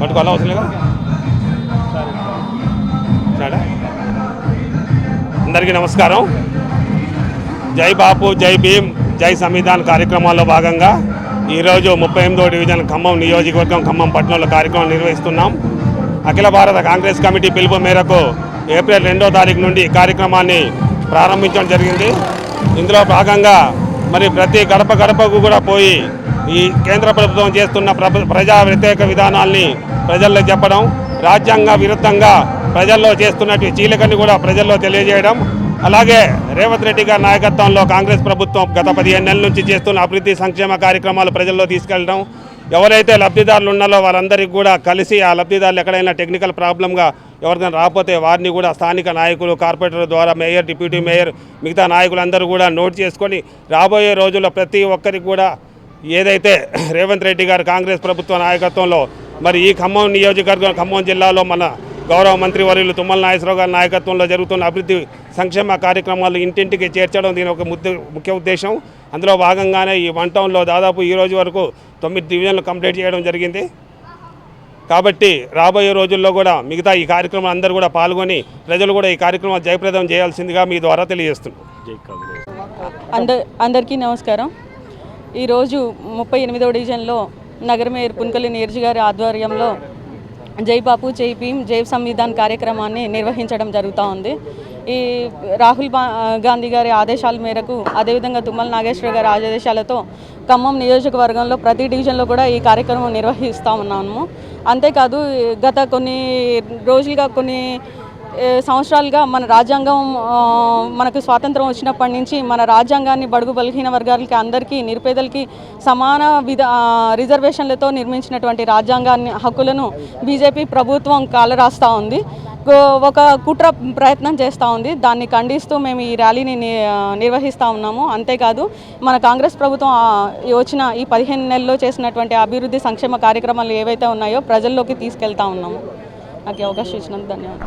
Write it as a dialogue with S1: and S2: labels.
S1: పట్టుకోవాలి? అవసరం లేదా? సరే. అందరికీ నమస్కారం. జై బాపు జై భీమ్ జై సంవిధాన్ కార్యక్రమాల్లో భాగంగా ఈరోజు ముప్పై ఎనిమిదో డివిజన్ ఖమ్మం నియోజకవర్గం ఖమ్మం పట్టణంలో కార్యక్రమం నిర్వహిస్తున్నాం. అఖిల భారత కాంగ్రెస్ కమిటీ పిలుపు మేరకు ఏప్రిల్ రెండో తారీఖు నుండి ఈ కార్యక్రమాన్ని ప్రారంభించడం జరిగింది. ఇందులో భాగంగా మరి ప్రతి గడప గడపకు కూడా పోయి ఈ కేంద్ర ప్రభుత్వం చేస్తున్న ప్ర- ప్రజా వ్యతిరేక విధానాల్ని ప్రజల్లో చెప్పడం రాజ్యాంగ విరుద్ధంగా ప్రజల్లో చేస్తున్నట్టు చీలకని కూడా ప్రజల్లో తెలియజేయడం. అలాగే రేవంత్ రెడ్డి గారి నాయకత్వంలో కాంగ్రెస్ ప్రభుత్వం గత పదిహేను నెలల నుంచి చేస్తున్న అభివృద్ధి సంక్షేమ కార్యక్రమాలు ప్రజల్లో తీసుకెళ్ళడం ఎవరైతే లబ్ధిదారులు ఉన్నారో వారందరికీ కూడా కలిసి ఆ లబ్ధిదారులు ఎక్కడైనా టెక్నికల్ ప్రాబ్లంగా ఎవరికైనా రాకపోతే వారిని కూడా స్థానిక నాయకులు కార్పొరేటర్ ద్వారా మేయర్ డిప్యూటీ మేయర్ మిగతా నాయకులందరూ కూడా నోట్ చేసుకొని రాబోయే రోజుల్లో ప్రతి ఒక్కరికి కూడా ఏదైతే రేవంత్ రెడ్డి గారు కాంగ్రెస్ ప్రభుత్వ నాయకత్వంలో మరి ఈ ఖమ్మం నియోజకవర్గం ఖమ్మం జిల్లాలో మన గౌరవ మంత్రి వర్యులు తుమ్మల నాగేశ్వరరావు గారి నాయకత్వంలో జరుగుతున్న అభివృద్ధి సంక్షేమ కార్యక్రమాలు ఇంటింటికి చేర్చడం దీని ఒక ముద్ద ముఖ్య ఉద్దేశం. అందులో భాగంగానే ఈ వన్ టౌన్లో దాదాపు ఈ రోజు వరకు తొమ్మిది డివిజన్లు కంప్లీట్ చేయడం జరిగింది. కాబట్టి రాబోయే రోజుల్లో కూడా మిగతా ఈ కార్యక్రమం అందరూ కూడా పాల్గొని ప్రజలు కూడా ఈ కార్యక్రమం జయప్రదం చేయాల్సిందిగా మీ ద్వారా తెలియజేస్తున్నాం.
S2: అంద అందరికీ నమస్కారం. ఈరోజు ముప్పై ఎనిమిదవ డివిజన్లో నగర మేయర్ పున్కలి నీరజ్ గారి ఆధ్వర్యంలో జై బాపు జై భీమ్ జై సంవిధాన్ కార్యక్రమాన్ని నిర్వహించడం జరుగుతూ ఉంది. ఈ రాహుల్ గాంధీ గారి ఆదేశాల మేరకు అదేవిధంగా తుమ్మల నాగేశ్వర గారి ఆదేశాలతో ఖమ్మం నియోజకవర్గంలో ప్రతి డివిజన్లో కూడా ఈ కార్యక్రమం నిర్వహిస్తూ ఉన్నాము. అంతేకాదు గత కొన్ని రోజులుగా కొన్ని సంవత్సరాలుగా మన రాజ్యాంగం మనకు స్వాతంత్రం వచ్చినప్పటి నుంచి మన రాజ్యాంగాన్ని బడుగు బలహీన వర్గాలకి అందరికీ నిరుపేదలకి సమాన విధ రిజర్వేషన్లతో నిర్మించినటువంటి రాజ్యాంగాన్ని హక్కులను బీజేపీ ప్రభుత్వం కాలరాస్తూ ఉంది. ఒక కుట్ర ప్రయత్నం చేస్తూ ఉంది. దాన్ని ఖండిస్తూ మేము ఈ ర్యాలీని నిర్వహిస్తూ ఉన్నాము. అంతేకాదు మన కాంగ్రెస్ ప్రభుత్వం ఈ వచ్చిన ఈ పదిహేను నెలల్లో చేసినటువంటి అభివృద్ధి సంక్షేమ కార్యక్రమాలు ఏవైతే ఉన్నాయో ప్రజల్లోకి తీసుకెళ్తా ఉన్నాము. నాకు అవకాశం ఇచ్చినందుకు ధన్యవాదాలు.